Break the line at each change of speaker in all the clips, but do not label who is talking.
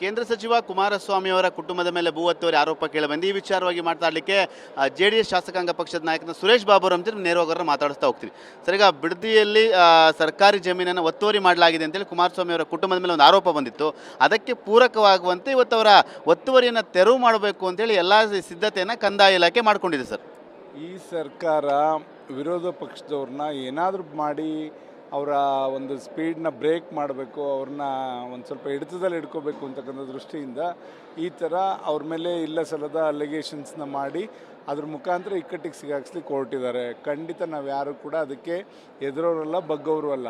ಕೇಂದ್ರ ಸಚಿವ ಕುಮಾರಸ್ವಾಮಿ ಅವರ ಕುಟುಂಬದ ಮೇಲೆ ಭೂ ಒತ್ತುವರಿ ಆರೋಪ ಕೇಳಿಬಂದು ಈ ವಿಚಾರವಾಗಿ ಮಾತಾಡಲಿಕ್ಕೆ ಜೆ ಡಿ ಎಸ್ ಶಾಸಕಾಂಗ ಪಕ್ಷದ ನಾಯಕನ ಸುರೇಶ್ ಬಾಬು ಅವರು ಅಂತ ನೇರವಾಗಿ ಅವ್ರನ್ನ ಮಾತಾಡಿಸ್ತಾ ಹೋಗ್ತೀವಿ. ಸರ್, ಈಗ ಬಿಡದಿಯಲ್ಲಿ ಸರ್ಕಾರಿ ಜಮೀನನ್ನು ಒತ್ತುವರಿ ಮಾಡಲಾಗಿದೆ ಅಂತೇಳಿ ಕುಮಾರಸ್ವಾಮಿ ಅವರ ಕುಟುಂಬದ ಮೇಲೆ ಒಂದು ಆರೋಪ ಬಂದಿತ್ತು. ಅದಕ್ಕೆ ಪೂರಕವಾಗುವಂತೆ ಇವತ್ತು ಅವರ ಒತ್ತುವರಿಯನ್ನು ತೆರವು ಮಾಡಬೇಕು ಅಂತೇಳಿ ಎಲ್ಲ ಸಿದ್ಧತೆಯನ್ನು ಕಂದಾಯ ಇಲಾಖೆ ಮಾಡಿಕೊಂಡಿದೆ ಸರ್.
ಈ ಸರ್ಕಾರ ವಿರೋಧ ಪಕ್ಷದವ್ರನ್ನ ಏನಾದರೂ ಮಾಡಿ ಅವರ ಒಂದು ಸ್ಪೀಡ್ನ ಬ್ರೇಕ್ ಮಾಡಬೇಕು, ಅವ್ರನ್ನ ಒಂದು ಸ್ವಲ್ಪ ಹಿಡಿತದಲ್ಲಿ ಇಟ್ಕೋಬೇಕು ಅಂತಕ್ಕಂಥ ದೃಷ್ಟಿಯಿಂದ ಈ ಥರ ಅವ್ರ ಮೇಲೆ ಇಲ್ಲ ಸಲದ ಅಲಿಗೇಷನ್ಸ್ನ ಮಾಡಿ ಅದ್ರ ಮುಖಾಂತರ ಇಕ್ಕಟ್ಟಿಗೆ ಸಿಗಾಕ್ಸ್ಲಿಕ್ಕೆ ಹೊರಟಿದ್ದಾರೆ. ಖಂಡಿತ ನಾವು ಯಾರು ಕೂಡ ಅದಕ್ಕೆ ಎದುರೋರಲ್ಲ ಬಗ್ಗವರು ಅಲ್ಲ.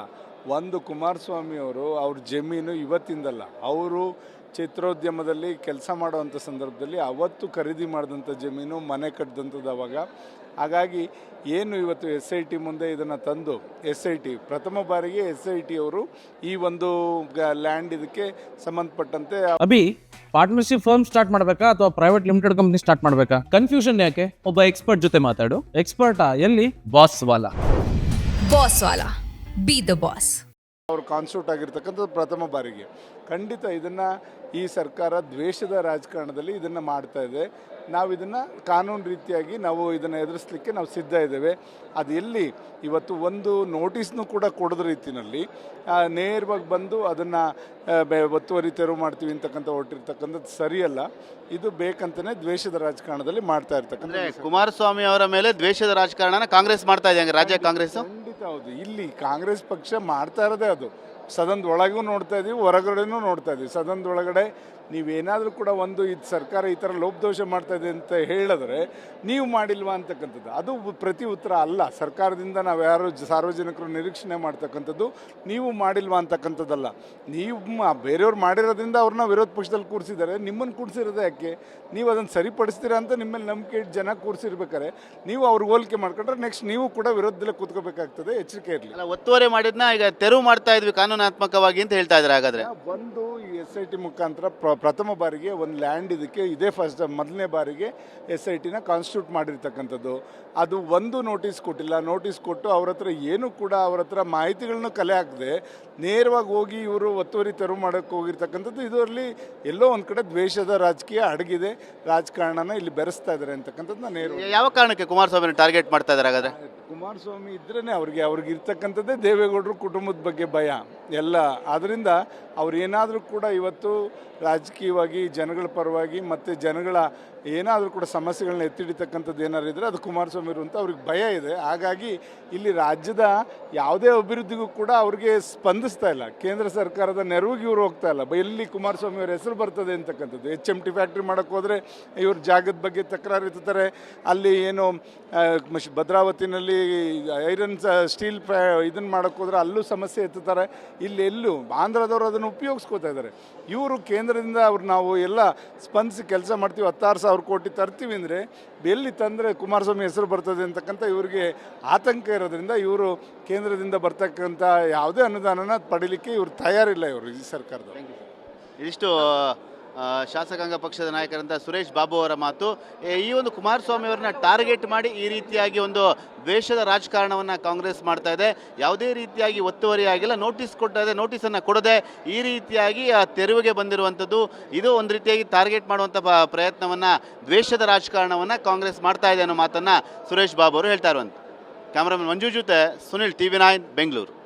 ಒಂದು ಕುಮಾರಸ್ವಾಮಿ ಅವರು ಅವ್ರ ಜಮೀನು ಇವತ್ತಿಂದಲ್ಲ. ಅವರು ಚಿತ್ರೋದ್ಯಮದಲ್ಲಿ ಕೆಲಸ ಮಾಡುವಂಥ ಸಂದರ್ಭದಲ್ಲಿ ಅವತ್ತು ಖರೀದಿ ಮಾಡಿದಂಥ ಜಮೀನು, ಮನೆ ಕಟ್ಟಿದಂಥದ್ದು ಅವಾಗ. ಹಾಗಾಗಿ ಏನು ಇವತ್ತು ಎಸ್ ಐ ಟಿ ಮುಂದೆ ಇದನ್ನು ತಂದು ಎಸ್ ಐ ಟಿ ಪ್ರಥಮ ಬಾರಿಗೆ ಎಸ್ ಐ ಟಿ ಅವರು ಈ ಒಂದು ಲ್ಯಾಂಡ್ ಇದಕ್ಕೆ ಸಂಬಂಧಪಟ್ಟಂತೆ
ಅಭಿ ಪಾರ್ಟ್ನರ್ಶಿಪ್ ಫರ್ಮ್ ಸ್ಟಾರ್ಟ್ ಮಾಡಬೇಕಾ ಅಥವಾ ಪ್ರೈವೇಟ್ ಲಿಮಿಟೆಡ್ ಕಂಪ್ನಿ ಸ್ಟಾರ್ಟ್ ಮಾಡಬೇಕಾ? ಕನ್ಫ್ಯೂಷನ್ ಯಾಕೆ? ಒಬ್ಬ ಎಕ್ಸ್ಪರ್ಟ್ ಜೊತೆ ಮಾತಾಡು. ಎಕ್ಸ್ಪರ್ಟಾ ಎಲ್ಲಿ? ಬಾಸ್ ವಾಲಾ.
ಬಾಸ್ ವಾಲಾ. ಬಿ ದ ಬಾಸ್
ಅವರು ಕಾನ್ಸ್ಟಿಟ್ಯೂಟ್ ಆಗಿರ್ತಕ್ಕಂಥದ್ದು ಪ್ರಥಮ ಬಾರಿಗೆ. ಖಂಡಿತ ಇದನ್ನು ಈ ಸರ್ಕಾರ ದ್ವೇಷದ ರಾಜಕಾರಣದಲ್ಲಿ ಇದನ್ನು ಮಾಡ್ತಾ ಇದೆ. ನಾವು ಇದನ್ನು ಕಾನೂನು ರೀತಿಯಾಗಿ ನಾವು ಇದನ್ನು ಎದುರಿಸಲಿಕ್ಕೆ ನಾವು ಸಿದ್ಧ ಇದ್ದೇವೆ. ಅದು ಎಲ್ಲಿ? ಇವತ್ತು ಒಂದು ನೋಟಿಸ್ನು ಕೂಡ ಕೊಡದ ರೀತಿಯಲ್ಲಿ ನೇರವಾಗಿ ಬಂದು ಅದನ್ನು ಒತ್ತುವರಿ ತೆರವು ಮಾಡ್ತೀವಿ ಅಂತಕ್ಕಂಥ ಹೊರಟಿರ್ತಕ್ಕಂಥದ್ದು ಸರಿಯಲ್ಲ. ಇದು ಬೇಕಂತಲೇ ದ್ವೇಷದ ರಾಜಕಾರಣದಲ್ಲಿ ಮಾಡ್ತಾ ಇರ್ತಕ್ಕಂಥ
ಕುಮಾರಸ್ವಾಮಿ ಅವರ ಮೇಲೆ ದ್ವೇಷದ ರಾಜಕಾರಣನ ಕಾಂಗ್ರೆಸ್ ಮಾಡ್ತಾ ಇದೆ ರಾಜ್ಯ ಕಾಂಗ್ರೆಸ್?
ಹೌದು. ಇಲ್ಲಿ ಕಾಂಗ್ರೆಸ್ ಪಕ್ಷ ಮಾಡ್ತಾ ಇರೋದೇ ಅದು. ಸದನದ ಒಳಗೂ ನೋಡ್ತಾ ಇದೀವಿ, ಹೊರಗಡೆನೂ ನೋಡ್ತಾ ಇದೀವಿ. ಸದನದ ಒಳಗಡೆ ನೀವೇನಾದರೂ ಕೂಡ ಒಂದು ಇದು ಸರ್ಕಾರ ಈ ಥರ ಲೋಪದೋಷ ಮಾಡ್ತಾ ಇದೆ ಅಂತ ಹೇಳಿದ್ರೆ ನೀವು ಮಾಡಿಲ್ವಾ ಅಂತಕ್ಕಂಥದ್ದು. ಅದು ಪ್ರತಿ ಉತ್ತರ ಅಲ್ಲ. ಸರ್ಕಾರದಿಂದ ನಾವು ಯಾರು ಸಾರ್ವಜನಿಕರು ನಿರೀಕ್ಷಣೆ ಮಾಡ್ತಕ್ಕಂಥದ್ದು ನೀವು ಮಾಡಿಲ್ವಾ ಅಂತಕ್ಕಂಥದ್ದಲ್ಲ. ನೀವು ಬೇರೆಯವ್ರು ಮಾಡಿರೋದ್ರಿಂದ ಅವ್ರನ್ನ ವಿರೋಧ ಪಕ್ಷದಲ್ಲಿ ಕೂರಿಸಿದ್ದಾರೆ. ನಿಮ್ಮನ್ನು ಕೂರಿಸಿರೋದೇ ಯಾಕೆ? ನೀವು ಅದನ್ನು ಸರಿಪಡಿಸ್ತೀರಾ ಅಂತ ನಿಮ್ಮಲ್ಲಿ ನಂಬಿಕೆ ಇಟ್ಟು ಜನ ಕೂರಿಸಿರ್ಬೇಕಾರೆ ನೀವು ಅವ್ರಿಗೆ ಹೋಲಿಕೆ ಮಾಡ್ಕೊಂಡ್ರೆ ನೆಕ್ಸ್ಟ್ ನೀವು ಕೂಡ ವಿರೋಧದಲ್ಲಿ ಕೂತ್ಕೋಬೇಕಾಗ್ತದೆ. ಎಚ್ಚರಿಕೆ ಇರಲಿ.
ಅಲ್ಲ ಒತ್ತುವರಿ ಮಾಡಿದ್ನ ಈಗ ತೆರವು ಮಾಡ್ತಾ ಇದ್ವಿ ಕಾನೂನಾತ್ಮಕವಾಗಿ ಅಂತ ಹೇಳ್ತಾ ಇದ್ದಾರೆ ಹಾಗಾದ್ರೆ.
ಒಂದು ಎಸ್ ಐ ಟಿ ಮುಖಾಂತರ ಪ್ರ- ಪ್ರಥಮ ಬಾರಿಗೆ ಒಂದು ಲ್ಯಾಂಡ್ ಇದಕ್ಕೆ ಇದೇ ಫಸ್ಟ್ ಮೊದಲನೇ ಬಾರಿಗೆ ಎಸ್ ಐ ಟಿನ ಕಾನ್ಸ್ಟಿಟ್ಯೂಟ್ ಮಾಡಿರ್ತಕ್ಕಂಥದ್ದು. ಅದು ಒಂದು ನೋಟಿಸ್ ಕೊಟ್ಟಿಲ್ಲ. ನೋಟಿಸ್ ಕೊಟ್ಟು ಅವ್ರ ಹತ್ರ ಏನು ಕೂಡ ಅವ್ರ ಹತ್ರ ಮಾಹಿತಿಗಳನ್ನ ಕಲೆ ಹಾಕದೆ ನೇರವಾಗಿ ಹೋಗಿ ಇವರು ಒತ್ತುವರಿ ತೆರವು ಮಾಡೋಕ್ಕೆ ಹೋಗಿರ್ತಕ್ಕಂಥದ್ದು. ಇದರಲ್ಲಿ ಎಲ್ಲೋ ಒಂದು ಕಡೆ ದ್ವೇಷದ ರಾಜಕೀಯ ಅಡಗಿದೆ. ರಾಜಕಾರಣನ ಇಲ್ಲಿ ಬೆರೆಸ್ತಾ ಇದ್ದಾರೆ ಅಂತಕ್ಕಂಥದ್ದು ನೇರ
ಯಾವ ಕಾರಣಕ್ಕೆ ಕುಮಾರಸ್ವಾಮಿ ಟಾರ್ಗೆಟ್ ಮಾಡ್ತಾ ಇದ್ದಾರೆ ಹಾಗಾದ್ರೆ?
ಕುಮಾರಸ್ವಾಮಿ ಇದ್ರೇ ಅವ್ರಿಗೆ ಅವ್ರಿಗೆ ಇರ್ತಕ್ಕಂಥದ್ದೇ ದೇವೇಗೌಡರು ಕುಟುಂಬದ ಬಗ್ಗೆ ಭಯ. ಎಲ್ಲ. ಆದ್ದರಿಂದ ಅವ್ರು ಏನಾದರೂ ಕೂಡ ಇವತ್ತು ರಾಜಕೀಯವಾಗಿ, ಜನಗಳ ಪರವಾಗಿ ಮತ್ತು ಜನಗಳ ಏನಾದರೂ ಕೂಡ ಸಮಸ್ಯೆಗಳನ್ನ ಎತ್ತಿಡಿತಕ್ಕಂಥದ್ದು ಏನಾದ್ರು ಇದ್ದರೆ ಅದು ಕುಮಾರಸ್ವಾಮಿ ಅಂತ ಅವ್ರಿಗೆ ಭಯ ಇದೆ. ಹಾಗಾಗಿ ಇಲ್ಲಿ ರಾಜ್ಯದ ಯಾವುದೇ ಅಭಿವೃದ್ಧಿಗೂ ಕೂಡ ಅವ್ರಿಗೆ ಸ್ಪಂದಿಸ್ತಾ ಇಲ್ಲ. ಕೇಂದ್ರ ಸರ್ಕಾರದ ನೆರವಿಗೆ ಇವರು ಹೋಗ್ತಾ ಇಲ್ಲ. ಎಲ್ಲಿ ಕುಮಾರಸ್ವಾಮಿ ಅವ್ರ ಹೆಸರು ಬರ್ತದೆ ಅಂತಕ್ಕಂಥದ್ದು. ಎಚ್ ಎಂ ಟಿ ಫ್ಯಾಕ್ಟ್ರಿ ಮಾಡೋಕ್ಕೆ ಹೋದರೆ ಇವ್ರ ಜಾಗದ ಬಗ್ಗೆ ತಕರಾರು ಇರ್ತಾರೆ. ಅಲ್ಲಿ ಏನು ಭದ್ರಾವತಿನಲ್ಲಿ ಐರನ್ ಸ್ಟೀಲ್ ಫ್ಯಾ ಇದನ್ನು ಮಾಡೋಕ್ಕೆ ಹೋದ್ರೆ ಅಲ್ಲೂ ಸಮಸ್ಯೆ ಎತ್ತುತ್ತಾರೆ. ಇಲ್ಲಿ ಎಲ್ಲೂ ಆಂಧ್ರದವರು ಅದನ್ನು ಉಪಯೋಗಿಸ್ಕೋತಾ ಇದ್ದಾರೆ. ಇವರು ಕೇಂದ್ರದಿಂದ ಅವ್ರು ನಾವು ಎಲ್ಲ ಸ್ಪಂದಿಸಿ ಕೆಲಸ ಮಾಡ್ತೀವಿ ಹತ್ತಾರು ಸಾವಿರ ಕೋಟಿ ತರ್ತೀವಿ ಅಂದರೆ ಎಲ್ಲಿ ತಂದರೆ ಕುಮಾರಸ್ವಾಮಿ ಹೆಸರು ಬರ್ತದೆ ಅಂತಕ್ಕಂಥ ಇವರಿಗೆ ಆತಂಕ ಇರೋದ್ರಿಂದ ಇವರು ಕೇಂದ್ರದಿಂದ ಬರ್ತಕ್ಕಂಥ ಯಾವುದೇ ಅನುದಾನನ ಪಡೀಲಿಕ್ಕೆ ಇವರು ತಯಾರಿಲ್ಲ ಇವರು ಈ ಸರ್ಕಾರದ
ಇದಿಷ್ಟು ಆ, ಶಾಸಕಾಂಗ ಪಕ್ಷದ ನಾಯಕರಂತ ಸುರೇಶ್ ಬಾಬು ಅವರ ಮಾತು ಈ ಒಂದು ಕುಮಾರಸ್ವಾಮಿ ಅವರನ್ನ ಟಾರ್ಗೆಟ್ ಮಾಡಿ ಈ ರೀತಿಯಾಗಿ ಒಂದು ದ್ವೇಷದ ರಾಜಕಾರಣವನ್ನು ಕಾಂಗ್ರೆಸ್ ಮಾಡ್ತಾ ಇದೆ. ಯಾವುದೇ ರೀತಿಯಾಗಿ ಒತ್ತುವರಿ ಆಗಿಲ್ಲ, ನೋಟಿಸ್ ಕೊಟ್ಟದೆ, ನೋಟಿಸನ್ನು ಕೊಡದೆ ಈ ರೀತಿಯಾಗಿ ತೆರವಿಗೆ ಬಂದಿರುವಂಥದ್ದು, ಇದು ಒಂದು ರೀತಿಯಾಗಿ ಟಾರ್ಗೆಟ್ ಮಾಡುವಂಥ ಪ್ರಯತ್ನವನ್ನು, ದ್ವೇಷದ ರಾಜಕಾರಣವನ್ನು ಕಾಂಗ್ರೆಸ್ ಮಾಡ್ತಾ ಇದೆ ಅನ್ನೋ ಮಾತನ್ನು ಸುರೇಶ್ ಬಾಬು ಅವರು ಹೇಳ್ತಾ ಇರುವಂಥ ಕ್ಯಾಮ್ರಾಮನ್ ಮಂಜು ಜೊತೆ ಸುನಿಲ್ ಟಿ ವಿ ಬೆಂಗಳೂರು.